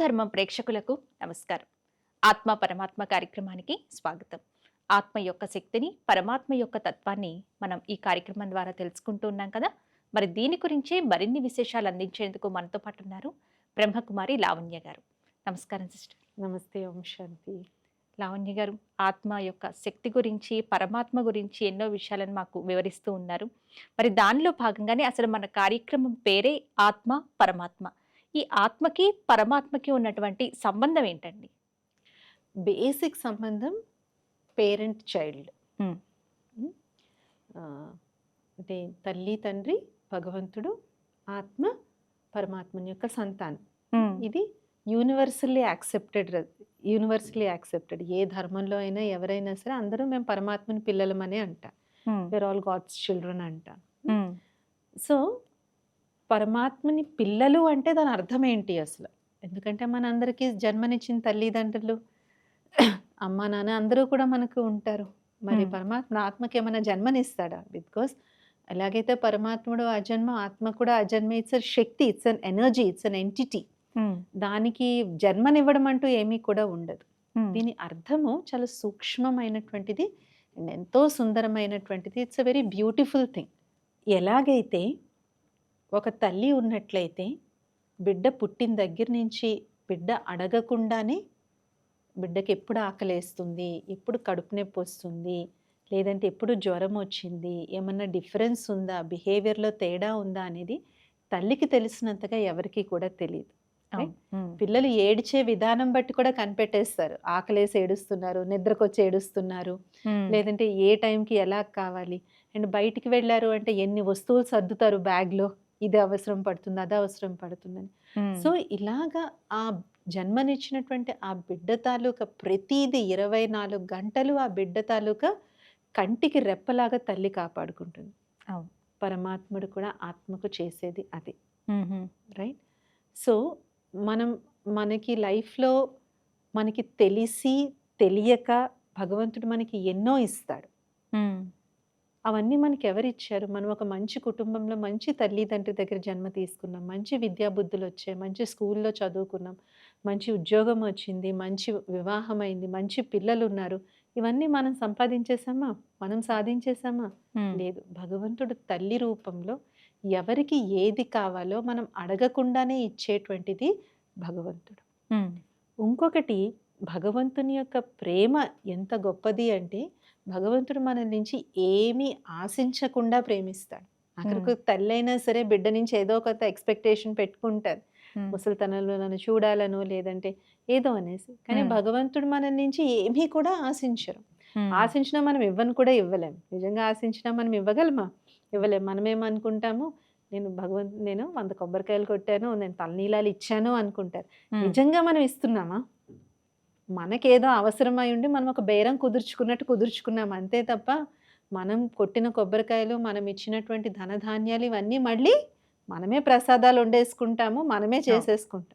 ధర్మం ప్రేక్షకులకు నమస్కారం. ఆత్మ పరమాత్మ కార్యక్రమానికి స్వాగతం. ఆత్మ యొక్క శక్తిని పరమాత్మ యొక్క తత్వాన్ని మనం ఈ కార్యక్రమం ద్వారా తెలుసుకుంటూ ఉన్నాం కదా? మరి దీని గురించి మరిన్ని విశేషాలు అందించేందుకు మనతో పాటు ఉన్నారు బ్రహ్మకుమారి లావణ్య గారు. నమస్కారం సిస్టర్. నమస్తే ఓం శాంతి. లావణ్య గారు ఆత్మ యొక్క శక్తి గురించి పరమాత్మ గురించి ఎన్నో విషయాలను మాకు వివరిస్తూ ఉన్నారు. మరి దానిలో భాగంగానే అసలు మన కార్యక్రమం పేరే ఆత్మ పరమాత్మ. ఈ ఆత్మకి పరమాత్మకి ఉన్నటువంటి సంబంధం ఏంటండి? బేసిక్ సంబంధం పేరెంట్ చైల్డ్. అంటే తల్లి తండ్రి భగవంతుడు ఆత్మ పరమాత్మని యొక్క సంతానం. ఇది యూనివర్సల్లీ యాక్సెప్టెడ్ యూనివర్సల్లీ యాక్సెప్టెడ్. ఏ ధర్మంలో అయినా ఎవరైనా సరే అందరూ మేము పరమాత్మని పిల్లలమనే అంటాం. వేర్ ఆల్ గాడ్స్ చిల్డ్రన్ అంటాం. సో పరమాత్మని పిల్లలు అంటే దాని అర్థం ఏంటి అసలు? ఎందుకంటే మనందరికీ జన్మనిచ్చిన తల్లిదండ్రులు అమ్మ నాన్న అందరూ కూడా మనకు ఉంటారు. మరి. పరమాత్మ ఆత్మకి ఏమైనా జన్మనిస్తాడా? బికాస్ ఎలాగైతే పరమాత్ముడు అజన్మ ఆత్మ కూడా అజన్మ it's a Shakti it's an energy it's an entity. దానికి జన్మనివ్వడం అంటూ ఏమీ కూడా ఉండదు. దీని అర్థము చాలా సూక్ష్మమైనటువంటిది అండ్ ఎంతో సుందరమైనటువంటిది. It's a very beautiful thing. ఎలాగైతే ఒక తల్లి ఉన్నట్లయితే బిడ్డ పుట్టిన దగ్గర నుంచి బిడ్డ అడగకుండానే బిడ్డకి ఎప్పుడు ఆకలేస్తుంది ఎప్పుడు కడుపు నొప్పి వస్తుంది లేదంటే ఎప్పుడు జ్వరం వచ్చింది ఏమన్నా డిఫరెన్స్ ఉందా బిహేవియర్లో తేడా ఉందా అనేది తల్లికి తెలిసినంతగా ఎవరికీ కూడా తెలియదు పిల్లలు ఏడ్చే విధానం బట్టి కూడా కనిపెట్టేస్తారు. ఆకలేసి ఏడుస్తున్నారు నిద్రకొచ్చి ఏడుస్తున్నారు లేదంటే ఏ టైంకి ఎలా కావాలి? అండ్ బయటికి వెళ్ళారు అంటే ఎన్ని వస్తువులు సర్దుతారు బ్యాగ్లో? ఇది అవసరం పడుతుంది అది అవసరం పడుతుందని. సో ఇలాగా ఆ జన్మనిచ్చినటువంటి ఆ బిడ్డ తాలూకా ప్రతిదీ ఇరవై నాలుగు గంటలు ఆ బిడ్డ తాలూకా కంటికి రెప్పలాగా తల్లి కాపాడుకుంటుంది. పరమాత్ముడు కూడా ఆత్మకు చేసేది అది. రైట్? సో మనం మనకి లైఫ్లో మనకి తెలిసి తెలియక భగవంతుడు మనకి ఎన్నో ఇస్తాడు. అవన్నీ మనకి ఎవరిచ్చారు మనం ఒక మంచి కుటుంబంలో మంచి తల్లిదండ్రి దగ్గర జన్మ తీసుకున్నాం. మంచి విద్యాబుద్ధులు వచ్చాయి మంచి స్కూల్లో చదువుకున్నాం. మంచి ఉద్యోగం వచ్చింది. మంచి వివాహం అయింది మంచి పిల్లలు ఉన్నారు ఇవన్నీ మనం సంపాదించేసామా మనం సాధించేసామా లేదు. భగవంతుడు తల్లి రూపంలో ఎవరికి ఏది కావాలో మనం అడగకుండానే ఇచ్చేటువంటిది భగవంతుడు. ఇంకొకటి భగవంతుని యొక్క ప్రేమ ఎంత గొప్పది అంటే భగవంతుడు మన నుంచి ఏమీ ఆశించకుండా ప్రేమిస్తాడు. అక్కడికి తల్లి అయినా సరే బిడ్డ నుంచి ఏదో ఒక ఎక్స్పెక్టేషన్ పెట్టుకుంటారు. ముసలితనంలో నన్ను చూడాలనో లేదంటే ఏదో అనేసి. కానీ. భగవంతుడు మన నుంచి ఏమీ కూడా ఆశించరు. ఆశించినా మనం ఇవ్వను కూడా ఇవ్వలేం. నిజంగా ఆశించినా మనం ఇవ్వగలమా? ఇవ్వలేం. మనం ఏమనుకుంటాము నేను భగవంతు నేను వంద కొబ్బరికాయలు కొట్టాను నేను తలనీలాలు ఇచ్చాను అనుకుంటారు. నిజంగా మనం ఇస్తున్నామా? మనకేదో అవసరమై ఉండి మనం ఒక బేరం కుదుర్చుకున్నట్టు కుదుర్చుకున్నాం అంతే తప్ప మనం కొట్టిన కొబ్బరికాయలు మనం ఇచ్చినటువంటి ధనధాన్యాలు ఇవన్నీ మళ్ళీ మనమే ప్రసాదాలు వండేసుకుంటాము మనమే చేసేసుకుంటాం.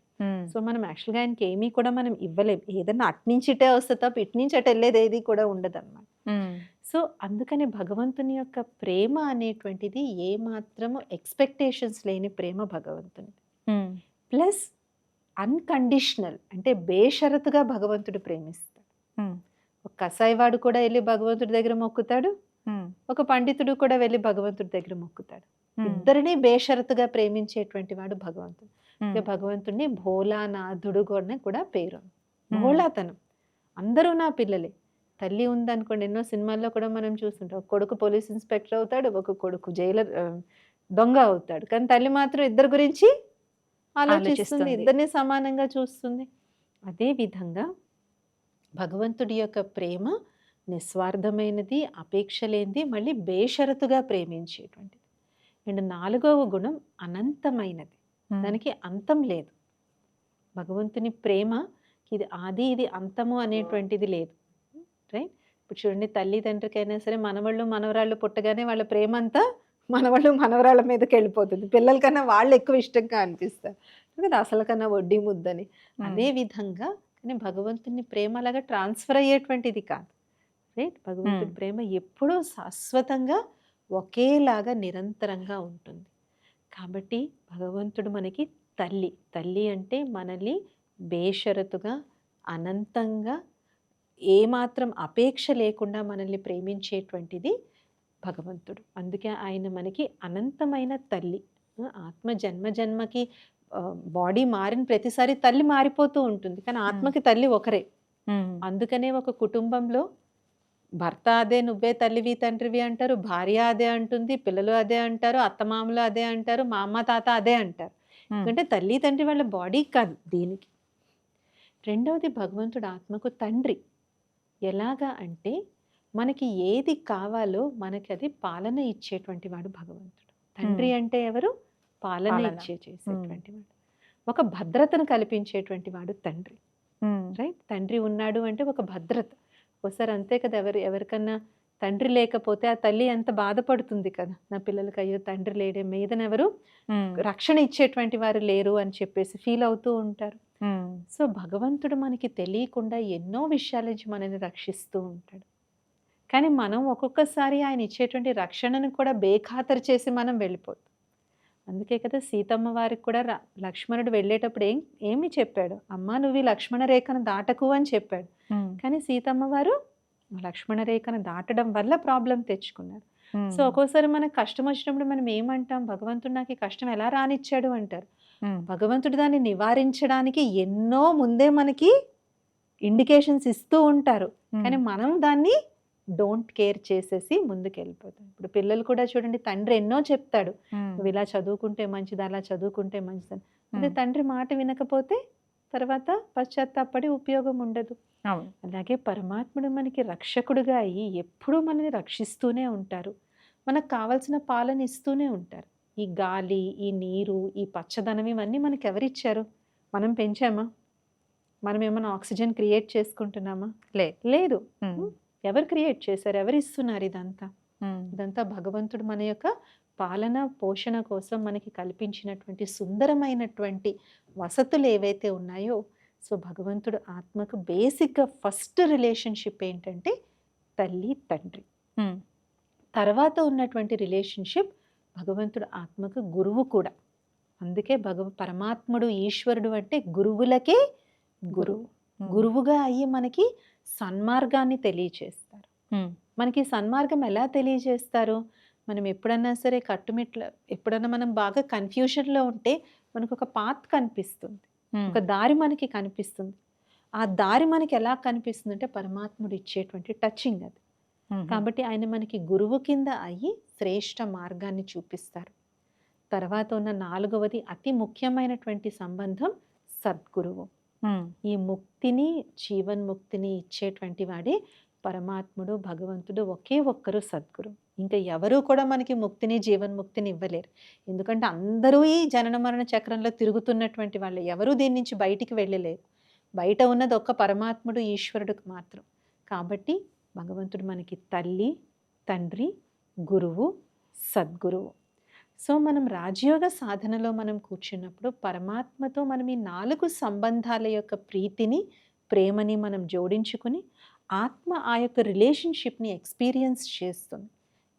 సో మనం యాక్చువల్గా ఆయనకి ఏమీ కూడా మనం ఇవ్వలేం. ఏదన్నా అట్నుంచి ఇటే వస్తే తప్ప ఇటు నుంచి అటు వెళ్ళేది ఏది కూడా ఉండదు అనమాట సో అందుకని భగవంతుని యొక్క ప్రేమ అనేటువంటిది ఏ మాత్రము ఎక్స్పెక్టేషన్స్ లేని ప్రేమ భగవంతుని ప్లస్ అన్కండిషనల్ అంటే బేషరతుగా భగవంతుడు ప్రేమిస్తాడు. ఒక కసాయివాడు కూడా వెళ్ళి భగవంతుడి దగ్గర మొక్కుతాడు. ఒక పండితుడు కూడా వెళ్ళి భగవంతుడి దగ్గర మొక్కుతాడు. ఇద్దరిని బేషరతుగా ప్రేమించేటువంటి వాడు భగవంతుడు. భగవంతుడిని భోలానాథుడు కూడా కూడా పేరు భోళాతనం. అందరూ నా పిల్లలే. తల్లి ఉందనుకోండి ఎన్నో సినిమాల్లో కూడా మనం చూస్తుంటాం. ఒక కొడుకు పోలీస్ ఇన్స్పెక్టర్ అవుతాడు ఒక కొడుకు జైలర్ దొంగ అవుతాడు. కానీ తల్లి మాత్రం ఇద్దరు గురించి ఆలోచిస్తుంది. ఇద్దరిని సమానంగా చూస్తుంది. అదే విధంగా భగవంతుడి యొక్క ప్రేమ నిస్వార్థమైనది అపేక్ష లేనిది మళ్ళీ బేషరతుగా ప్రేమించేటువంటిది. అండ్ నాలుగవ గుణం అనంతమైనది. దానికి అంతం లేదు. భగవంతుని ప్రేమ ఇది ఆది ఇది అంతము అనేటువంటిది లేదు. రైట్? ఇప్పుడు చూడండి తల్లిదండ్రికైనా సరే మనవాళ్ళు మనవరాళ్ళు పుట్టగానే వాళ్ళ ప్రేమ అంతా మనవాళ్ళు మనవరాళ్ళ మీదకి వెళ్ళిపోతుంది. పిల్లల కన్నా వాళ్ళు ఎక్కువ ఇష్టంగా అనిపిస్తారు. కదా అసలు కన్నా వడ్డీ ముద్దని. అదే విధంగా కానీ భగవంతుని ప్రేమ అలాగా ట్రాన్స్ఫర్ అయ్యేటువంటిది కాదు. రైట్? భగవంతుడి Hmm. ప్రేమ ఎప్పుడూ శాశ్వతంగా ఒకేలాగా నిరంతరంగా ఉంటుంది. కాబట్టి భగవంతుడు మనకి తల్లి. తల్లి అంటే మనల్ని బేషరతుగా అనంతంగా ఏమాత్రం అపేక్ష లేకుండా మనల్ని ప్రేమించేటువంటిది భగవంతుడు. అందుకే ఆయన మనకి అనంతమైన తల్లి. ఆత్మ జన్మ జన్మకి బాడీ మారిన ప్రతిసారి తల్లి మారిపోతూ ఉంటుంది. కానీ ఆత్మకి తల్లి ఒకరే. అందుకనే ఒక కుటుంబంలో భర్త అదే నువ్వే తల్లివి తండ్రివి అంటారు. భార్య అదే అంటుంది. పిల్లలు అదే అంటారు. అత్తమామలు అదే అంటారు. మా అమ్మ తాత అదే అంటారు. ఎందుకంటే తల్లి తండ్రి వాళ్ళ బాడీ కాదు దీనికి. రెండవది భగవంతుడు ఆత్మకు తండ్రి. ఎలాగా అంటే మనకి ఏది కావాలో మనకి అది పాలన ఇచ్చేటువంటి వాడు భగవంతుడు. తండ్రి. అంటే ఎవరు? పాలన. ఇచ్చే చేసేటువంటి వాడు. ఒక భద్రతను కల్పించేటువంటి వాడు తండ్రి. రైట్? తండ్రి ఉన్నాడు అంటే ఒక భద్రత. ఒకసారి అంతే కదా ఎవరు ఎవరికన్నా తండ్రి లేకపోతే ఆ తల్లి ఎంత బాధపడుతుంది కదా. నా పిల్లలకి అయ్యో తండ్రి లేడే మీదనెవరు? రక్షణ ఇచ్చేటువంటి వారు లేరు అని చెప్పేసి ఫీల్ అవుతూ ఉంటారు. సో భగవంతుడు మనకి తెలియకుండా ఎన్నో విషయాల నుంచి మనల్ని రక్షిస్తూ ఉంటాడు. కానీ మనం ఒక్కొక్కసారి ఆయన ఇచ్చేటువంటి రక్షణను కూడా బేఖాతరు చేసి మనం వెళ్ళిపోతాం. అందుకే కదా సీతమ్మ వారికి కూడా లక్ష్మణుడు వెళ్ళేటప్పుడు ఏం ఏమి చెప్పాడు? అమ్మా నువ్వు ఈ లక్ష్మణ రేఖను దాటకు అని చెప్పాడు. కానీ సీతమ్మ వారు లక్ష్మణ రేఖను దాటడం వల్ల ప్రాబ్లం తెచ్చుకున్నారు. సో ఒక్కోసారి మనకు కష్టం వచ్చినప్పుడు మనం ఏమంటాం? భగవంతుడు నాకు ఈ కష్టం ఎలా రానిచ్చాడు అంటారు. భగవంతుడు దాన్ని నివారించడానికి ఎన్నో ముందే మనకి ఇండికేషన్స్ ఇస్తూ ఉంటారు. కానీ మనం దాన్ని డోంట్ కేర్ చేసేసి ముందుకు వెళ్ళిపోతాం ఇప్పుడు పిల్లలు కూడా చూడండి తండ్రి ఎన్నో చెప్తాడు. నువ్వు ఇలా చదువుకుంటే మంచిది అలా చదువుకుంటే మంచిదని. అదే తండ్రి మాట వినకపోతే తర్వాత పశ్చాత్తాపడి ఉపయోగం ఉండదు. అలాగే పరమాత్ముడు మనకి రక్షకుడుగా అయ్యి ఎప్పుడూ మనని రక్షిస్తూనే ఉంటారు. మనకు కావాల్సిన పాలన ఇస్తూనే ఉంటారు. ఈ గాలి ఈ నీరు ఈ పచ్చదనం ఇవన్నీ మనకి ఎవరిచ్చారు? మనం పెంచామా? మనం ఏమైనా ఆక్సిజన్ క్రియేట్ చేసుకుంటున్నామా? లేదు. ఎవరు క్రియేట్ చేశారు? ఎవరు ఇస్తున్నారు ఇదంతా? ఇదంతా భగవంతుడు మన యొక్క పాలన పోషణ కోసం మనకి కల్పించినటువంటి సుందరమైనటువంటి వసతులు ఏవైతే ఉన్నాయో సో భగవంతుడు ఆత్మకు బేసిక్గా ఫస్ట్ రిలేషన్షిప్ ఏంటంటే తల్లి తండ్రి. తర్వాత ఉన్నటువంటి రిలేషన్షిప్ భగవంతుడు ఆత్మకు గురువు కూడా. అందుకే భగవ పరమాత్ముడు ఈశ్వరుడు అంటే గురువులకే గురువు. గురువుగా అయ్యి మనకి సన్మార్గాన్ని తెలియచేస్తారు. మనకి సన్మార్గం ఎలా తెలియజేస్తారు? మనం ఎప్పుడన్నా సరే కట్టుమిట్ల ఎప్పుడన్నా మనం బాగా కన్ఫ్యూషన్లో ఉంటే మనకు ఒక పాత్ కనిపిస్తుంది. ఒక దారి మనకి కనిపిస్తుంది. ఆ దారి మనకి ఎలా కనిపిస్తుంది అంటే పరమాత్ముడు ఇచ్చేటువంటి టచింగ్ అది. కాబట్టి ఆయన మనకి గురువు కింద అయ్యి శ్రేష్ట మార్గాన్ని చూపిస్తారు. తర్వాత ఉన్న నాలుగవది అతి ముఖ్యమైనటువంటి సంబంధం సద్గురువు. ఉమ్, ఈ ముక్తిని జీవన్ముక్తిని ఇచ్చేటువంటి వాడే పరమాత్ముడు భగవంతుడు ఒకే ఒక్కరు సద్గురు. ఇంకా ఎవరూ కూడా మనకి ముక్తిని జీవన్ముక్తిని ఇవ్వలేరు. ఎందుకంటే అందరూ ఈ జనన మరణ చక్రంలో తిరుగుతున్నటువంటి వాళ్ళు ఎవరూ దీని నుంచి బయటికి వెళ్ళలేరు. బయట ఉన్నది ఒక్క పరమాత్ముడు ఈశ్వరుడికి మాత్రం. కాబట్టి భగవంతుడు మనకి తల్లి తండ్రి గురువు సద్గురువు. సో మనం రాజయోగ సాధనలో మనం కూర్చున్నప్పుడు పరమాత్మతో మనం ఈ నాలుగు సంబంధాల యొక్క ప్రీతిని ప్రేమని మనం జోడించుకుని ఆత్మ ఆ యొక్క రిలేషన్షిప్ని ఎక్స్పీరియన్స్ చేస్తుంది.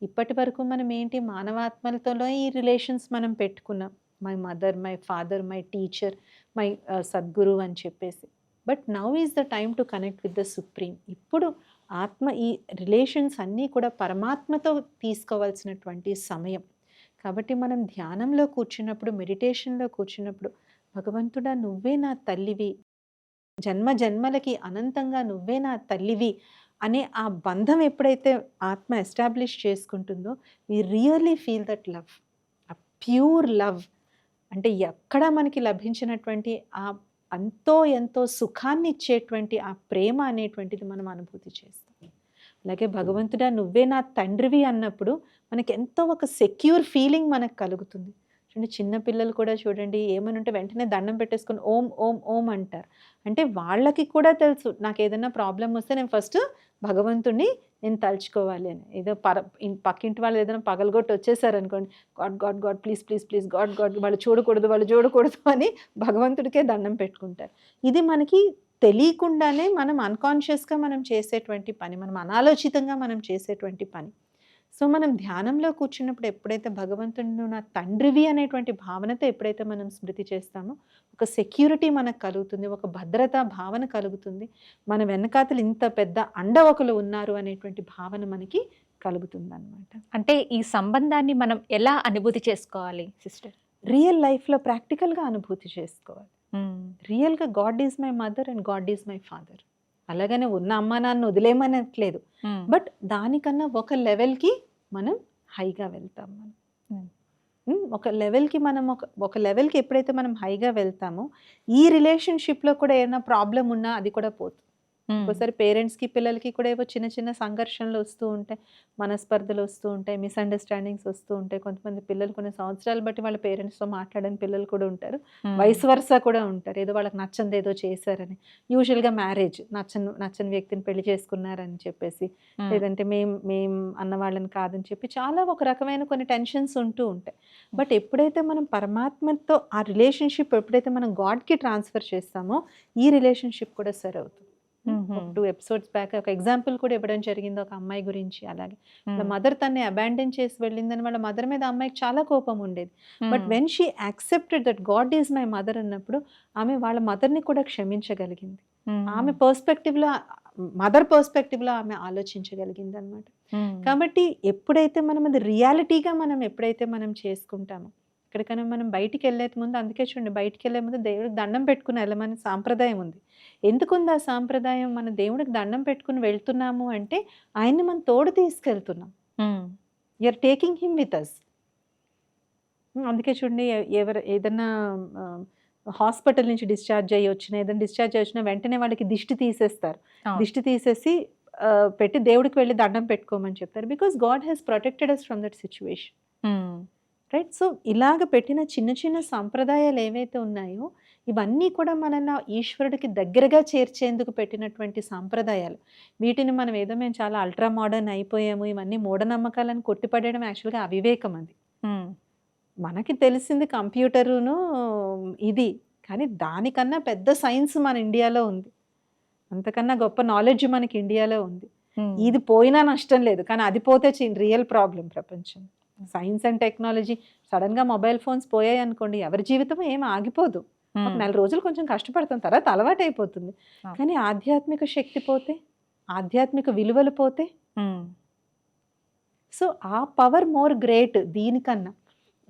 ఇప్పటి వరకు మనం ఏంటి మానవాత్మలతోనే ఈ రిలేషన్స్ మనం పెట్టుకున్నాం. My mother my father my teacher my Sadguru అని చెప్పేసి. But now is the time to connect with the supreme. ఇప్పుడు ఆత్మ ఈ రిలేషన్స్ అన్నీ కూడా పరమాత్మతో తీసుకోవాల్సినటువంటి సమయం. కాబట్టి మనం ధ్యానంలో కూర్చున్నప్పుడు మెడిటేషన్లో కూర్చున్నప్పుడు భగవంతుడా నువ్వే నా తల్లివి. జన్మ జన్మలకి అనంతంగా నువ్వే నా తల్లివి అనే ఆ బంధం ఎప్పుడైతే ఆత్మ establish చేసుకుంటుందో we really feel that love a pure love అంటే ఎక్కడ మనకి లభించినటువంటి ఆ ఎంతో ఎంతో సుఖాన్ని ఇచ్చేటువంటి ఆ ప్రేమ అనేటువంటిది మనం అనుభూతి చేస్తాం. అలాగే భగవంతుడా నువ్వే నా తండ్రివి అన్నప్పుడు మనకి ఎంతో ఒక సెక్యూర్ ఫీలింగ్ మనకు కలుగుతుంది. చూడండి చిన్న పిల్లలు కూడా చూడండి ఏమనుంటే వెంటనే దండం పెట్టేసుకొని ఓం ఓం ఓం అంటారు. అంటే వాళ్ళకి కూడా తెలుసు నాకు ఏదైనా ప్రాబ్లం వస్తే నేను ఫస్ట్ భగవంతుడిని నేను తలుచుకోవాలి అని. ఏదో పర పక్కింటి వాళ్ళు ఏదైనా పగలగొట్టి వచ్చేసారు అనుకోండి God God God please please please God God వాళ్ళు చూడకూడదు వాళ్ళు చూడకూడదు అని భగవంతుడికే దండం పెట్టుకుంటారు. ఇది మనకి తెలియకుండానే మనం అన్కాన్షియస్గా మనం చేసేటువంటి పని మనం అనాలోచితంగా మనం చేసేటువంటి పని. సో మనం ధ్యానంలో కూర్చున్నప్పుడు ఎప్పుడైతే భగవంతుడు నా తండ్రివి అనేటువంటి భావనతో ఎప్పుడైతే మనం స్మృతి చేస్తామో ఒక సెక్యూరిటీ మనకు కలుగుతుంది ఒక భద్రతా భావన కలుగుతుంది. మన వెనకాతలు ఇంత పెద్ద అండ ఒకరు ఉన్నారు అనేటువంటి భావన మనకి కలుగుతుంది అనమాట అంటే ఈ సంబంధాన్ని మనం ఎలా అనుభూతి చేసుకోవాలి సిస్టర్? రియల్ లైఫ్లో ప్రాక్టికల్గా అనుభూతి చేసుకోవాలి. రియల్గా God is my mother and God is my father. అలాగనే ఉన్న అమ్మ నాన్న వదిలేమనట్లేదు బట్ దానికన్నా ఒక లెవెల్కి మనం హైగా వెళ్తాం మనం. ఒక లెవెల్కి మనం ఒక ఒక లెవెల్కి ఎప్పుడైతే మనం హైగా వెళ్తామో ఈ రిలేషన్షిప్లో కూడా ఏమైనా ప్రాబ్లం ఉన్నా అది కూడా పోతుంది. ఒకసారి పేరెంట్స్కి పిల్లలకి కూడా ఏవో చిన్న చిన్న సంఘర్షణలు వస్తూ ఉంటాయి. మనస్పర్ధలు వస్తూ ఉంటాయి. మిస్అండర్స్టాండింగ్స్ వస్తూ ఉంటాయి. కొంతమంది పిల్లలు కొన్ని సంవత్సరాలు బట్టి వాళ్ళ పేరెంట్స్తో మాట్లాడని పిల్లలు కూడా ఉంటారు. వయసు వరుస కూడా ఉంటారు. ఏదో వాళ్ళకి నచ్చంది ఏదో చేశారని. యూజువల్గా మ్యారేజ్ నచ్చని నచ్చని వ్యక్తిని పెళ్ళి చేసుకున్నారని చెప్పేసి లేదంటే మేం మేం అన్న వాళ్ళని కాదని చెప్పి చాలా ఒక రకమైన కొన్ని టెన్షన్స్ ఉంటూ ఉంటాయి. బట్ ఎప్పుడైతే మనం పరమాత్మతో ఆ రిలేషన్షిప్ ఎప్పుడైతే మనం గాడ్కి ట్రాన్స్ఫర్ చేస్తామో ఈ రిలేషన్షిప్ కూడా సరి అవుతుంది. టూ ఎపిసోడ్స్ బ్యాక్ ఒక ఎగ్జాంపుల్ కూడా ఇవ్వడం జరిగింది ఒక అమ్మాయి గురించి. అలాగే వాళ్ళ మదర్ తన్ని అబాండన్ చేసి వెళ్ళిందని వాళ్ళ మదర్ మీద అమ్మాయికి చాలా కోపం ఉండేది. But when she accepted that God is my mother అన్నప్పుడు ఆమె వాళ్ళ మదర్ని కూడా క్షమించగలిగింది. ఆమె పర్స్పెక్టివ్లో మదర్ పర్స్పెక్టివ్లో ఆమె ఆలోచించగలిగింది అనమాట కాబట్టి ఎప్పుడైతే మనం అది రియాలిటీగా మనం ఎప్పుడైతే మనం చేసుకుంటామో ఎక్కడికైనా మనం బయటికి వెళ్ళే ముందు అందుకే చూడండి బయటికి వెళ్ళే ముందు దేవుడికి దండం పెట్టుకుని వెళ్ళమని సాంప్రదాయం ఉంది. ఎందుకుంది ఆ సాంప్రదాయం? మన దేవుడికి దండం పెట్టుకుని వెళ్తున్నాము అంటే ఆయన్ని మనం తోడు తీసుకెళ్తున్నాం. You're taking him with us అందుకే చూడండి ఎవరు ఏదన్నా హాస్పిటల్ నుంచి డిశ్చార్జ్ అయ్యి వచ్చిన ఏదైనా డిశ్చార్జ్ అయ్యి వచ్చినా వెంటనే వాళ్ళకి దిష్టి తీసేస్తారు. దిష్టి తీసేసి పెట్టి దేవుడికి వెళ్ళి దండం పెట్టుకోమని చెప్తారు. Because God has protected us from that situation right? So ఇలాగ పెట్టిన చిన్న చిన్న సంప్రదాయాలు ఏవైతే ఉన్నాయో ఇవన్నీ కూడా మనల్ని ఈశ్వరుడికి దగ్గరగా చేర్చేందుకు పెట్టినటువంటి సాంప్రదాయాలు. వీటిని మనం ఏదో మేము చాలా అల్ట్రా మోడర్న్ అయిపోయాము ఇవన్నీ మూఢనమ్మకాలను కొట్టిపడేయడం యాక్చువల్గా అవివేకం అది. మనకి తెలిసింది కంప్యూటరును ఇది కానీ దానికన్నా పెద్ద సైన్స్ మన ఇండియాలో ఉంది. అంతకన్నా గొప్ప నాలెడ్జ్ మనకి ఇండియాలో ఉంది. ఇది పోయినా నష్టం లేదు కానీ అది పోతే రియల్ ప్రాబ్లం ప్రపంచం. Science and technology. సడన్గా మొబైల్ ఫోన్స్ పోయాయి అనుకోండి ఎవరి జీవితం ఏం ఆగిపోదు. ఒక నెల రోజులు కొంచెం కష్టపడతాం తర్వాత అలవాటు అయిపోతుంది. కానీ ఆధ్యాత్మిక శక్తి పోతే ఆధ్యాత్మిక విలువలు పోతే సో ఆ పవర్ మోర్ గ్రేట్ దీనికన్నా.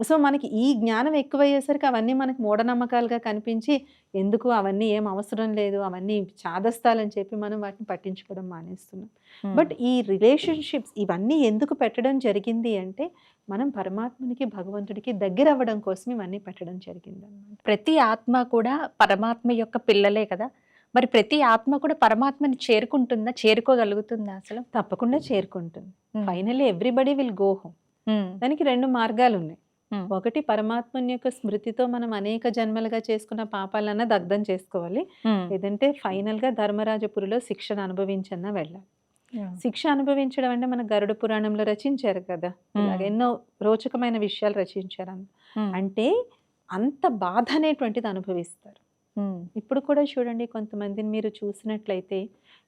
సో మనకి ఈ జ్ఞానం ఎక్కువయ్యేసరికి అవన్నీ మనకి మూఢనమ్మకాలుగా కనిపించి ఎందుకు అవన్నీ ఏం అవసరం లేదు అవన్నీ చాదస్తాలని చెప్పి మనం వాటిని పట్టించుకోవడం మానేస్తున్నాం. బట్ ఈ రిలేషన్షిప్స్ ఇవన్నీ ఎందుకు పెట్టడం జరిగింది అంటే మనం పరమాత్మనికి భగవంతుడికి దగ్గర అవ్వడం కోసం ఇవన్నీ పెట్టడం జరిగింది అన్నమాట ప్రతి ఆత్మ కూడా పరమాత్మ యొక్క పిల్లలే కదా. మరి ప్రతి ఆత్మ కూడా పరమాత్మని చేరుకుంటుందా చేరుకోగలుగుతుందా అసలు? తప్పకుండా చేరుకుంటుంది. Finally everybody will go home. దానికి రెండు మార్గాలు ఉన్నాయి ఒకటి పరమాత్మని యొక్క స్మృతితో మనం అనేక జన్మలుగా చేసుకున్న పాపాలన్నా దగ్ధం చేసుకోవాలి. లేదంటే ఫైనల్గా ధర్మరాజపురిలో శిక్షను అనుభవించన్నా వెళ్ళాలి. శిక్ష అనుభవించడం అంటే మన గరుడ పురాణంలో రచించారు కదా. ఇలాగ ఎన్నో రోచకమైన విషయాలు రచించారు అంటే అంత బాధ అనేటువంటిది అనుభవిస్తారు. ఇప్పుడు కూడా చూడండి కొంతమందిని మీరు చూసినట్లయితే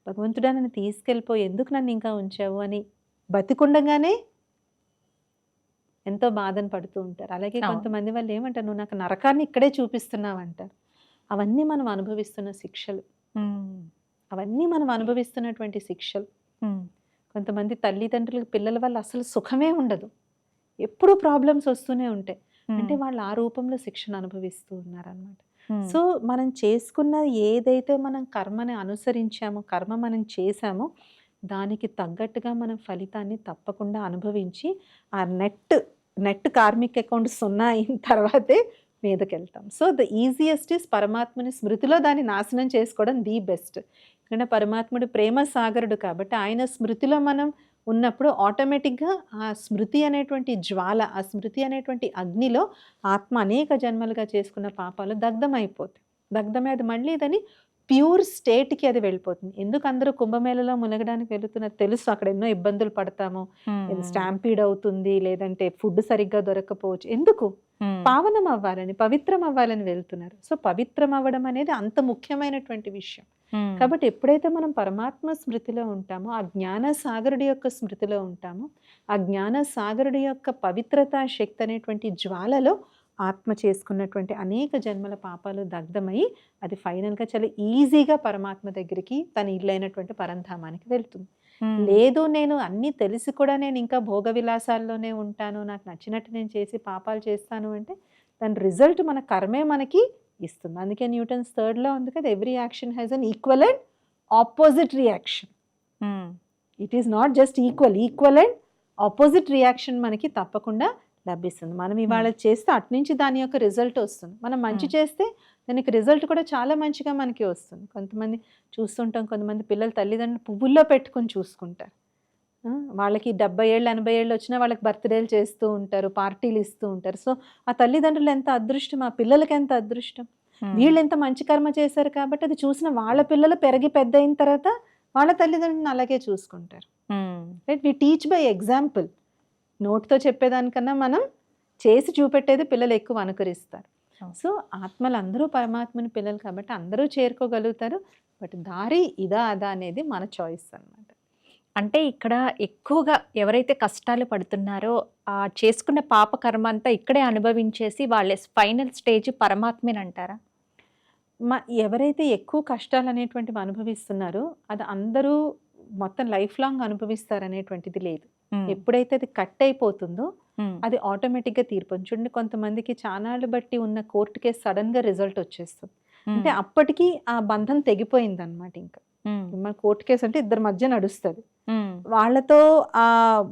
భగవంతుడా నన్ను తీసుకెళ్ళిపోయి ఎందుకు నన్ను ఇంకా ఉంచావు అని బతికుండగానే ఎంతో బాధను పడుతూ ఉంటారు. అలాగే. కొంతమంది వాళ్ళు ఏమంటారు నువ్వు నాకు నరకాన్ని ఇక్కడే చూపిస్తున్నావు అంటారు అవన్నీ మనం అనుభవిస్తున్న శిక్షలు. అవన్నీ మనం అనుభవిస్తున్నటువంటి శిక్షలు. కొంతమంది తల్లిదండ్రులకు పిల్లల వల్ల అసలు సుఖమే ఉండదు. ఎప్పుడూ ప్రాబ్లమ్స్ వస్తూనే ఉంటాయి. అంటే వాళ్ళు ఆ రూపంలో శిక్షణ అనుభవిస్తూ ఉన్నారనమాట సో మనం చేసుకున్న ఏదైతే మనం కర్మని అనుసరించామో కర్మ మనం చేశామో దానికి తగ్గట్టుగా మనం ఫలితాన్ని తప్పకుండా అనుభవించి ఆ నెట్ నెట్ కార్మిక్ అకౌంట్ సున్నా అయిన తర్వాతే మీదకి వెళ్తాం సో ద ఈజియెస్ట్ ఇస్ పరమాత్మని స్మృతిలో దాన్ని నాశనం చేసుకోవడం ది బెస్ట్. ఎందుకంటే పరమాత్ముడు ప్రేమ సాగరుడు కాబట్టి ఆయన స్మృతిలో మనం ఉన్నప్పుడు ఆటోమేటిక్గా ఆ స్మృతి అనేటువంటి జ్వాల ఆ స్మృతి అనేటువంటి అగ్నిలో ఆత్మ అనేక జన్మలుగా చేసుకున్న పాపాలు దగ్ధమైపోతాయి. దగ్ధమే అది మళ్ళీ దాన్ని ప్యూర్ స్టేట్కి అది వెళ్ళిపోతుంది. ఎందుకు అందరూ కుంభమేళలో మునగడానికి వెళుతున్నారు? తెలుసు అక్కడ ఎన్నో ఇబ్బందులు పడతాము. స్టాంపీడ్ అవుతుంది లేదంటే ఫుడ్ సరిగ్గా దొరకకపోవచ్చు ఎందుకు? పావనం అవ్వాలని పవిత్రం అవ్వాలని వెళ్తున్నారు. సో పవిత్రం అవ్వడం అనేది అంత ముఖ్యమైనటువంటి విషయం. కాబట్టి ఎప్పుడైతే మనం పరమాత్మ స్మృతిలో ఉంటామో ఆ జ్ఞాన సాగరుడి యొక్క స్మృతిలో ఉంటామో ఆ జ్ఞాన సాగరుడి యొక్క పవిత్రతా శక్తి అనేటువంటి జ్వాలలో ఆత్మ చేసుకున్నటువంటి అనేక జన్మల పాపాలు దగ్ధమై అది ఫైనల్గా చాలా ఈజీగా పరమాత్మ దగ్గరికి తన ఇల్లైనటువంటి పరంధామానికి వెళ్తుంది. లేదు నేను అన్నీ తెలిసి కూడా నేను ఇంకా భోగ విలాసాల్లోనే ఉంటాను నాకు నచ్చినట్టు నేను చేసి పాపాలు చేస్తాను అంటే దాని రిజల్ట్ మన కర్మే మనకి ఇస్తుంది అందుకే న్యూటన్స్ థర్డ్లో ఉంది కదా every action has an equal and opposite reaction. It is not just equal equal and opposite reaction మనకి తప్పకుండా లభిస్తుంది. మనం ఇవాళ చేస్తే అట్నుంచి దాని యొక్క రిజల్ట్ వస్తుంది. మనం మంచి. చేస్తే దానికి రిజల్ట్ కూడా చాలా మంచిగా మనకి వస్తుంది. కొంతమంది చూస్తుంటాం కొంతమంది పిల్లలు తల్లిదండ్రులు పువ్వుల్లో పెట్టుకొని చూసుకుంటారు. వాళ్ళకి డెబ్బై ఏళ్ళు ఎనభై ఏళ్ళు వచ్చినా వాళ్ళకి బర్త్డేలు చేస్తూ ఉంటారు పార్టీలు ఇస్తూ ఉంటారు. సో ఆ తల్లిదండ్రులు ఎంత అదృష్టం ఆ పిల్లలకి ఎంత అదృష్టం. వీళ్ళు ఎంత మంచి కర్మ చేశారు కాబట్టి అది చూసిన వాళ్ళ పిల్లలు పెరిగి పెద్ద అయిన తర్వాత వాళ్ళ తల్లిదండ్రులను అలాగే చూసుకుంటారు. Right we teach by example. నోట్తో చెప్పేదానికన్నా మనం చేసి చూపెట్టేది పిల్లలు ఎక్కువ అనుకరిస్తారు. సో ఆత్మలు అందరూ పరమాత్మని పిల్లలు కాబట్టి అందరూ చేరుకోగలుగుతారు బట్ దారి ఇదా అదా అనేది మన చాయిస్ అన్నమాట అంటే ఇక్కడ ఎక్కువగా ఎవరైతే కష్టాలు పడుతున్నారో ఆ చేసుకున్న పాప కర్మ అంతా ఇక్కడే అనుభవించేసి వాళ్ళ ఫైనల్ స్టేజ్ పరమాత్మేనంటారా మా ఎవరైతే ఎక్కువ కష్టాలు అనేటువంటివి అనుభవిస్తున్నారో అది అందరూ మొత్తం లైఫ్ లాంగ్ అనుభవిస్తారు అనేటువంటిది లేదు. ఎప్పుడైతే అది కట్ అయిపోతుందో. అది ఆటోమేటిక్గా తీర్పు చూడండి కొంతమందికి చానాళ్ళు బట్టి ఉన్న కోర్టు కేసు సడన్గా రిజల్ట్ వచ్చేస్తుంది అంటే. అప్పటికి ఆ బంధం తెగిపోయింది అనమాట ఇంకా. మన కోర్టు కేసు అంటే ఇద్దరి మధ్య నడుస్తుంది. వాళ్ళతో ఆ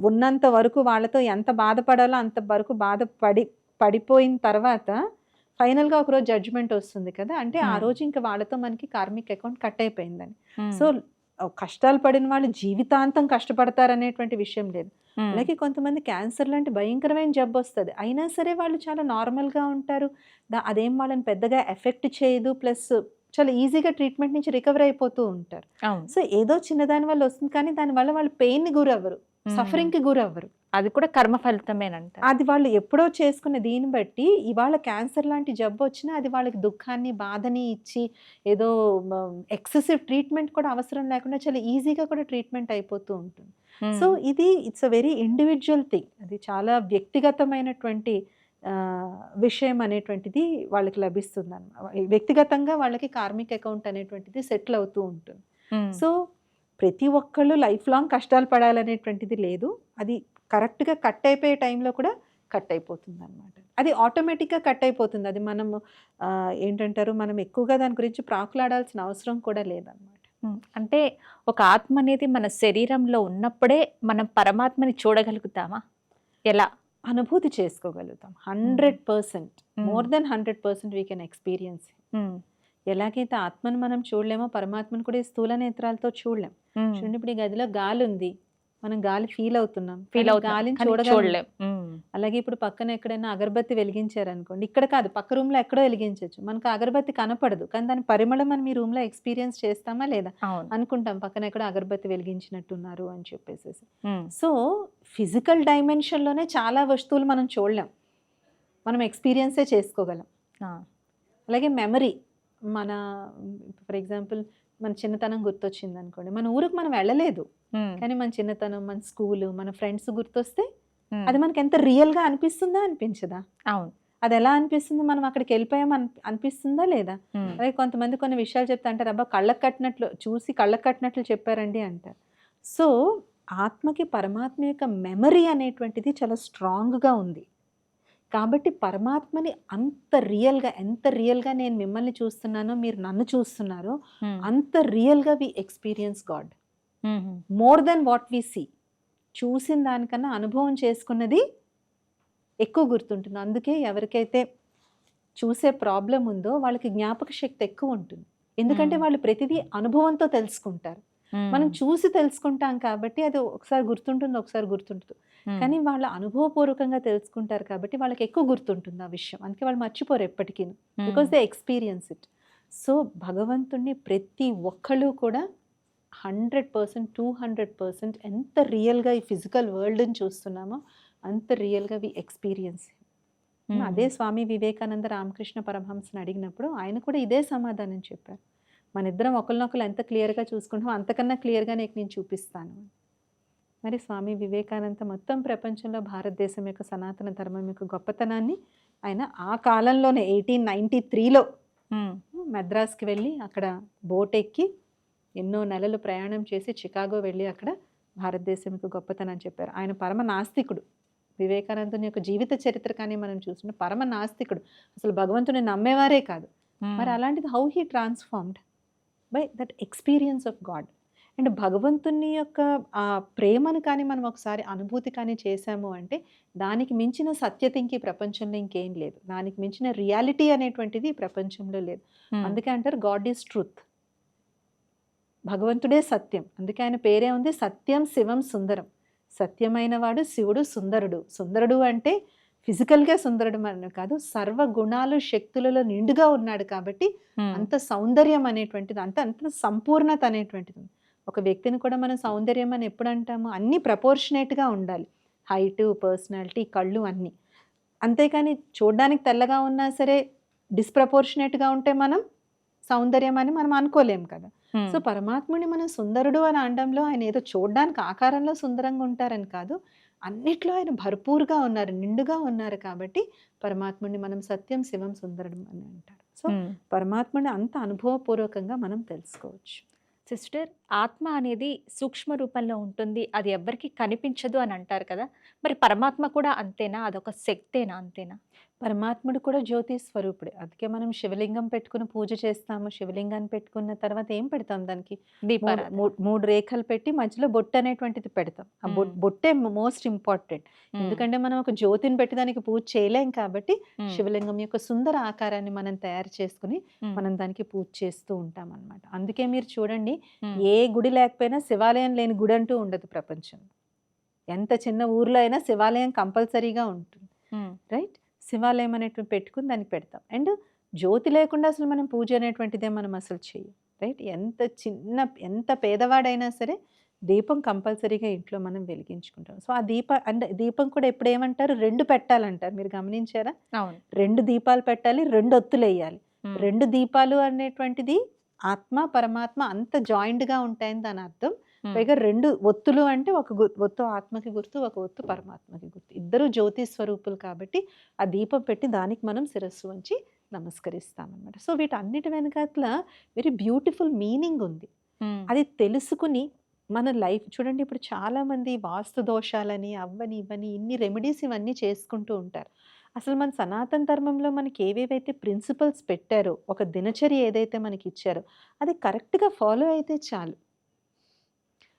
ఉన్నంత వరకు వాళ్ళతో ఎంత బాధపడాలో అంత వరకు బాధపడి పడిపోయిన తర్వాత ఫైనల్గా ఒకరోజు జడ్జిమెంట్ వస్తుంది కదా అంటే ఆ. రోజు ఇంకా వాళ్ళతో మనకి కార్మిక్ అకౌంట్ కట్ అయిపోయిందని. సో కష్టాలు పడిన వాళ్ళు జీవితాంతం కష్టపడతారనేటువంటి విషయం లేదు. అలాగే కొంతమంది క్యాన్సర్ లాంటి భయంకరమైన జబ్బు వస్తుంది. అయినా సరే వాళ్ళు చాలా నార్మల్గా ఉంటారు. అదేం వాళ్ళని పెద్దగా ఎఫెక్ట్ చేయదు. ప్లస్ చాలా ఈజీగా ట్రీట్మెంట్ నుంచి రికవర్ అయిపోతూ ఉంటారు. సో ఏదో చిన్నదాని వల్ల వస్తుంది. కానీ దానివల్ల వాళ్ళు పెయిన్ గురవ్వరు. ఉమ్. సఫరింగ్కి గురవ్వరు అది కూడా కర్మ ఫలితమేనంట అది వాళ్ళు ఎప్పుడో చేసుకున్న దీన్ని బట్టి ఇవాళ క్యాన్సర్ లాంటి జబ్బు వచ్చినా అది వాళ్ళకి దుఃఖాన్ని బాధని ఇచ్చి ఏదో ఎక్సెసివ్ ట్రీట్మెంట్ కూడా అవసరం లేకుండా చాలా ఈజీగా కూడా ట్రీట్మెంట్ అయిపోతూ ఉంటుంది. సో ఇది it's a very individual thing అది చాలా వ్యక్తిగతమైనటువంటి విషయం అనేటువంటిది వాళ్ళకి లభిస్తుంది అన్నమాట వ్యక్తిగతంగా వాళ్ళకి కార్మిక్ అకౌంట్ అనేటువంటిది సెటిల్ అవుతూ ఉంటుంది. సో ప్రతి ఒక్కళ్ళు లైఫ్ లాంగ్ కష్టాలు పడాలనేటువంటిది లేదు. అది కరెక్ట్గా కట్ అయిపోయే టైంలో కూడా కట్ అయిపోతుంది అనమాట అది ఆటోమేటిక్గా కట్ అయిపోతుంది. అది మనం ఏంటంటారు? మనం ఎక్కువగా దాని గురించి ప్రాకులాడాల్సిన అవసరం కూడా లేదన్నమాట. అంటే ఒక ఆత్మ అనేది మన శరీరంలో ఉన్నప్పుడే మనం పరమాత్మని చూడగలుగుతామా? ఎలా? అనుభూతి చేసుకోగలుగుతాం. Hundred percent. More than hundred percent we can experience. ఎలాగైతే ఆత్మను మనం చూడలేమో పరమాత్మను కూడా ఈ స్థూల నేత్రాలతో చూడలేం. చూడండి ఇప్పుడు ఈ గదిలో గాలి ఉంది మనం గాలి ఫీల్ అవుతున్నాం. ఫీల్ గాలిని చూడగలం. చూడలేం. అలాగే ఇప్పుడు పక్కన ఎక్కడైనా అగరబత్తి వెలిగించారనుకోండి ఇక్కడ కాదు పక్క రూమ్లో ఎక్కడో వెలిగించవచ్చు మనకు అగరబత్తి కనపడదు. కానీ దాని పరిమళం మనం ఈ రూమ్లో ఎక్స్పీరియన్స్ చేస్తామా లేదా? అనుకుంటాం పక్కన ఎక్కడో అగరబత్తి వెలిగించినట్టున్నారు అని చెప్పేసి. సో ఫిజికల్ డైమెన్షన్లోనే చాలా వస్తువులు మనం చూడలేం. మనం ఎక్స్పీరియన్సే చేసుకోగలం. అలాగే మెమరీ. మన ఫర్ ఎగ్జాంపుల్ మన చిన్నతనం గుర్తొచ్చింది అనుకోండి మన ఊరికి మనం వెళ్ళలేదు. కానీ మన చిన్నతనం మన స్కూలు మన ఫ్రెండ్స్ గుర్తొస్తే. అది మనకి ఎంత రియల్గా అనిపిస్తుందా అనిపించదా? అవును. అది ఎలా అనిపిస్తుంది? మనం అక్కడికి వెళ్ళిపోయాం అని అనిపిస్తుందా లేదా. అలాగే కొంతమంది కొన్ని విషయాలు చెప్తా అంటారు అబ్బా కళ్ళకు కట్టినట్లు చూసి కళ్ళకు కట్టినట్లు చెప్పారండి అంటారు. సో ఆత్మకి పరమాత్మ యొక్క మెమరీ అనేటువంటిది చాలా స్ట్రాంగ్గా ఉంది. కాబట్టి పరమాత్మని అంత రియల్గా ఎంత రియల్గా నేను మిమ్మల్ని చూస్తున్నానో మీరు నన్ను చూస్తున్నారో. అంత రియల్గా we experience God. More than what we see చూసిన దానికన్నా అనుభవం చేసుకున్నది ఎక్కువ గుర్తుంటుంది అందుకే ఎవరికైతే చూసే ప్రాబ్లం ఉందో వాళ్ళకి జ్ఞాపక శక్తి ఎక్కువ ఉంటుంది ఎందుకంటే. వాళ్ళు ప్రతిదీ అనుభవంతో తెలుసుకుంటారు. మనం చూసి తెలుసుకుంటాం కాబట్టి అది ఒకసారి గుర్తుంటుంది ఒకసారి గుర్తుంటుంది. కానీ వాళ్ళ అనుభవపూర్వకంగా తెలుసుకుంటారు కాబట్టి వాళ్ళకి ఎక్కువ గుర్తుంటుంది ఆ విషయం. అందుకే వాళ్ళు మర్చిపోరు ఎప్పటికీ. Because they experience it so భగవంతుణ్ణి ప్రతి ఒక్కళ్ళు కూడా hundred percent two hundred percent ఎంత రియల్గా ఈ ఫిజికల్ వరల్డ్ని చూస్తున్నామో అంత రియల్గా వి ఎక్స్పీరియన్స్. అదే స్వామి వివేకానంద రామకృష్ణ పరమహంసని అడిగినప్పుడు ఆయన కూడా ఇదే సమాధానం చెప్పారు. మన ఇద్దరం ఒకరినొకరు ఎంత క్లియర్గా చూసుకుంటామో అంతకన్నా క్లియర్గా నీకు నేను చూపిస్తాను. మరి స్వామి వివేకానంద మొత్తం ప్రపంచంలో భారతదేశం యొక్క సనాతన ధర్మం యొక్క గొప్పతనాన్ని ఆయన ఆ కాలంలోనే ఎయిటీన్ నైంటీ త్రీలో మద్రాస్కి వెళ్ళి అక్కడ బోట్ ఎక్కి ఎన్నో నెలలు ప్రయాణం చేసి చికాగో వెళ్ళి అక్కడ భారతదేశం యొక్క గొప్పతనం చెప్పారు. ఆయన పరమ నాస్తికుడు. వివేకానందుని యొక్క జీవిత చరిత్ర కానీ మనం చూసిన పరమ నాస్తికుడు. అసలు భగవంతుని నమ్మేవారే కాదు. మరి అలాంటిది how he transformed by that experience of God and భగవంతుని యొక్క ఆ ప్రేమను కానీ మనం ఒకసారి అనుభూతి కానీ చేశాము అంటే దానికి మించిన సత్యత ఇంక ప్రపంచంలో ఇంకేం లేదు. దానికి మించిన రియాలిటీ అనేటువంటిది ఈ ప్రపంచంలో లేదు. ఉమ్, అందుకే అంటారు గాడ్ ఈజ్ ట్రూత్ భగవంతుడే సత్యం. అందుకే ఆయన పేరే ఉంది సత్యం శివం సుందరం. సత్యమైన వాడు శివుడు సుందరుడు. సుందరుడు అంటే ఫిజికల్గా సుందరుడు కాదు సర్వ గుణాలు శక్తులలో నిండుగా ఉన్నాడు కాబట్టి అంత సౌందర్యం అనేటువంటిది అంత అంత సంపూర్ణత అనేటువంటిది. ఒక వ్యక్తిని కూడా మనం సౌందర్యం అని ఎప్పుడు అంటాము? అన్నీ ప్రపోర్షనేట్గా ఉండాలి. హైట్ పర్సనాలిటీ కళ్ళు అన్నీ. అంతేకాని చూడడానికి తెల్లగా ఉన్నా సరే డిస్ప్రపోర్షనేట్గా ఉంటే మనం సౌందర్యం అని మనం అనుకోలేం కదా. సో పరమాత్ముని మనం సుందరుడు అని అనడంలో ఆయన ఏదో చూడడానికి ఆకారంలో సుందరంగా ఉంటారని కాదు. అన్నిట్లో ఆయన భర్పూర్గా ఉన్నారు నిండుగా ఉన్నారు కాబట్టి పరమాత్ముని మనం సత్యం శివం సుందరుడు అని అంటారు సో. పరమాత్మని అంత అనుభవపూర్వకంగా మనం తెలుసుకోవచ్చు సిస్టర్ ఆత్మ అనేది సూక్ష్మ రూపంలో ఉంటుంది. అది ఎవ్వరికి కనిపించదు అని అంటారు కదా. మరి పరమాత్మ కూడా అంతేనా? అదొక శక్తేనా? అంతేనా? పరమాత్ముడు కూడా జ్యోతి స్వరూపుడే. అందుకే మనం శివలింగం పెట్టుకుని పూజ చేస్తాము. శివలింగాన్ని పెట్టుకున్న తర్వాత ఏం పెడతాం దానికి? మూడు- రేఖలు పెట్టి మధ్యలో బొట్టు అనేటువంటిది పెడతాం. ఆ. బొట్టే మోస్ట్ ఇంపార్టెంట్. ఎందుకంటే మనం ఒక జ్యోతిని పెట్టి దానికి పూజ చేయలేం కాబట్టి శివలింగం యొక్క సుందర ఆకారాన్ని మనం తయారు చేసుకుని మనం దానికి పూజ చేస్తూ ఉంటాం అన్నమాట అందుకే మీరు చూడండి ఏ గుడి లేకపోయినా శివాలయం లేని గుడి అంటూ ఉండదు ప్రపంచంలో ఎంత చిన్న ఊర్లో అయినా శివాలయం కంపల్సరీగా ఉంటుంది. రైట్? శివాలయం అనేటువంటి పెట్టుకుని దానికి పెడతాం. అండ్ జ్యోతి లేకుండా అసలు మనం పూజ అనేటువంటిదే మనం అసలు చెయ్యం. రైట్? ఎంత చిన్న ఎంత పేదవాడైనా సరే దీపం కంపల్సరీగా ఇంట్లో మనం వెలిగించుకుంటాం. సో ఆ దీప అంటే దీపం కూడా ఎప్పుడు ఏమంటారు? రెండు పెట్టాలంటారు. మీరు గమనించారా? రెండు దీపాలు పెట్టాలి రెండు ఒత్తులు వేయాలి. రెండు దీపాలు అనేటువంటిది ఆత్మ పరమాత్మ అంత జాయింట్గా ఉంటాయని దాని అర్థం. పైగా రెండు ఒత్తులు అంటే ఒక ఒత్తు ఆత్మకి గుర్తు ఒక ఒత్తు పరమాత్మకి గుర్తు. ఇద్దరు జ్యోతి స్వరూపులు కాబట్టి ఆ దీపం పెట్టి దానికి మనం శిరస్సు వంచి నమస్కరిస్తామన్నమాట. సో వీటన్నిటి వెనకాతల వెరీ బ్యూటిఫుల్ మీనింగ్ ఉంది. అది తెలుసుకుని మన లైఫ్ చూడండి ఇప్పుడు చాలామంది వాస్తు దోషాలని అవ్వని ఇవ్వని ఇన్ని రెమెడీస్ ఇవన్నీ చేసుకుంటూ ఉంటారు. అసలు మన సనాతన ధర్మంలో మనకి ఏవేవైతే ప్రిన్సిపల్స్ పెట్టారో ఒక దినచర్య ఏదైతే మనకి ఇచ్చారో అది కరెక్ట్గా ఫాలో అయితే చాలు.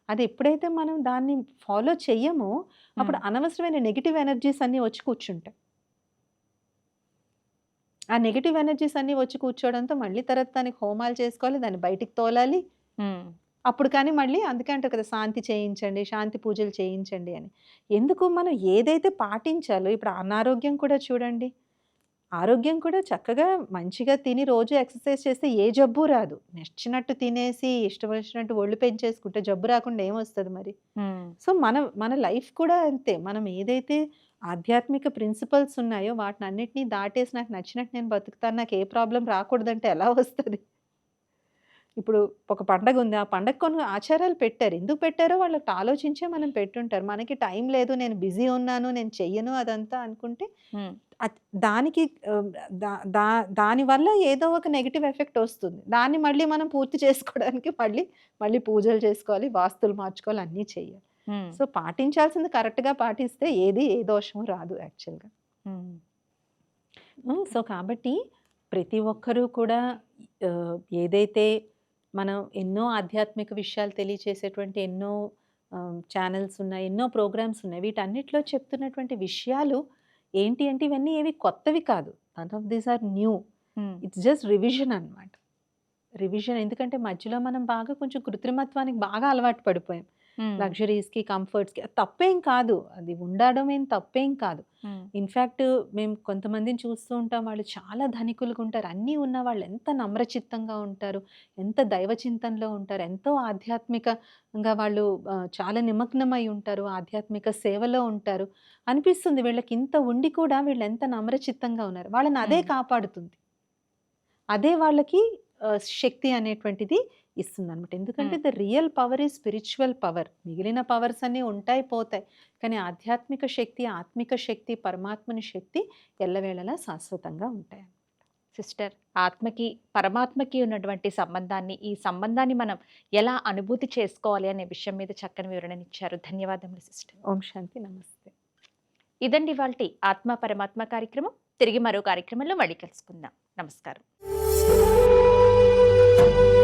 అది ఎప్పుడైతే మనం దాన్ని ఫాలో చెయ్యమో అప్పుడు అనవసరమైన నెగిటివ్ ఎనర్జీస్ అన్నీ వచ్చి కూర్చుంటాయి. ఆ నెగిటివ్ ఎనర్జీస్ అన్నీ వచ్చి కూర్చోవడంతో మళ్ళీ తర్వాత దానికి హోమాలు చేసుకోవాలి దాన్ని బయటికి తోలాలి. అప్పుడు కానీ మళ్ళీ అందుకే అంటారు కదా శాంతి చేయించండి శాంతి పూజలు చేయించండి అని. ఎందుకు మనం ఏదైతే పాటించాలో ఇప్పుడు అనారోగ్యం కూడా చూడండి. ఆరోగ్యం కూడా చక్కగా మంచిగా తిని రోజు ఎక్సర్సైజ్ చేస్తే ఏ జబ్బు రాదు. నచ్చినట్టు తినేసి ఇష్టం వచ్చినట్టు ఒళ్ళు పెంచేసుకుంటే జబ్బు రాకుండా ఏమొస్తుంది మరి? సో మన మన లైఫ్ కూడా అంతే. మనం ఏదైతే ఆధ్యాత్మిక ప్రిన్సిపల్స్ ఉన్నాయో వాటిని అన్నిటినీ దాటేసి నాకు నచ్చినట్టు నేను బతుకుతాను నాకు ఏ ప్రాబ్లం రాకూడదంటే ఎలా వస్తుంది? ఇప్పుడు ఒక పండగ ఉంది. ఆ పండగ కొన్ని ఆచారాలు పెట్టారు. ఎందుకు పెట్టారో వాళ్ళకి ఆలోచించే మనం పెట్టుంటారు. మనకి టైం లేదు నేను బిజీ ఉన్నాను నేను చెయ్యను అదంతా అనుకుంటే దానికి దా- దానివల్ల ఏదో ఒక నెగిటివ్ ఎఫెక్ట్ వస్తుంది. దాన్ని మళ్ళీ మనం పూర్తి చేసుకోవడానికి మళ్ళీ మళ్ళీ పూజలు చేసుకోవాలి వాస్తులు మార్చుకోవాలి అన్నీ చేయాలి సో పాటించాల్సింది కరెక్ట్గా పాటిస్తే ఏది ఏ దోషము రాదు యాక్చువల్గా. సో కాబట్టి ప్రతి ఒక్కరూ కూడా ఏదైతే మనం ఎన్నో ఆధ్యాత్మిక విషయాలు తెలియచేసేటువంటి ఎన్నో ఛానల్స్ ఉన్నాయి ఎన్నో ప్రోగ్రామ్స్ ఉన్నాయి. వీటన్నిటిలో చెప్తున్నటువంటి విషయాలు ఏంటి అంటే ఇవన్నీ ఏవి కొత్తవి కాదు. None of these are new it's just revision అన్నమాట. రివిజన్ ఎందుకంటే మధ్యలో మనం బాగా కొంచెం కృత్రిమత్వానికి బాగా అలవాటు పడిపోయాం. లగ్జరీస్కి కంఫర్ట్స్కి తప్పేం కాదు. అది ఉండడం ఏం తప్పేం కాదు. ఇన్ఫ్యాక్ట్ మేము కొంతమందిని చూస్తూ ఉంటాం. వాళ్ళు చాలా ధనికులుగా ఉంటారు. అన్నీ ఉన్న వాళ్ళు ఎంత నమ్రచిత్తంగా ఉంటారు ఎంత దైవ చింతనలో ఉంటారు ఎంతో ఆధ్యాత్మికంగా వాళ్ళు చాలా నిమగ్నమై ఉంటారు ఆధ్యాత్మిక సేవలో ఉంటారు. అనిపిస్తుంది వీళ్ళకి ఇంత ఉండి కూడా వీళ్ళు ఎంత నమ్రచిత్తంగా ఉన్నారు. వాళ్ళని అదే. కాపాడుతుంది. అదే వాళ్ళకి శక్తి అనేటువంటిది ఇస్తుంది అనమాట ఎందుకంటే ద రియల్ పవర్ ఈ స్పిరిచువల్ పవర్. మిగిలిన పవర్స్ అన్నీ ఉంటాయి పోతాయి. కానీ ఆధ్యాత్మిక శక్తి ఆత్మిక శక్తి పరమాత్మని శక్తి ఎల్లవేళలా శాశ్వతంగా ఉంటాయి సిస్టర్ ఆత్మకి పరమాత్మకి ఉన్నటువంటి సంబంధాన్ని ఈ సంబంధాన్ని మనం ఎలా అనుభూతి చేసుకోవాలి అనే విషయం మీద చక్కని వివరణనిచ్చారు ధన్యవాదములు సిస్టర్. ఓం శాంతి నమస్తే. ఇదండి వాళ్ళ ఆత్మ పరమాత్మ కార్యక్రమం. తిరిగి మరో కార్యక్రమంలో మళ్ళీ కలుసుకుందాం. నమస్కారం. 嗯。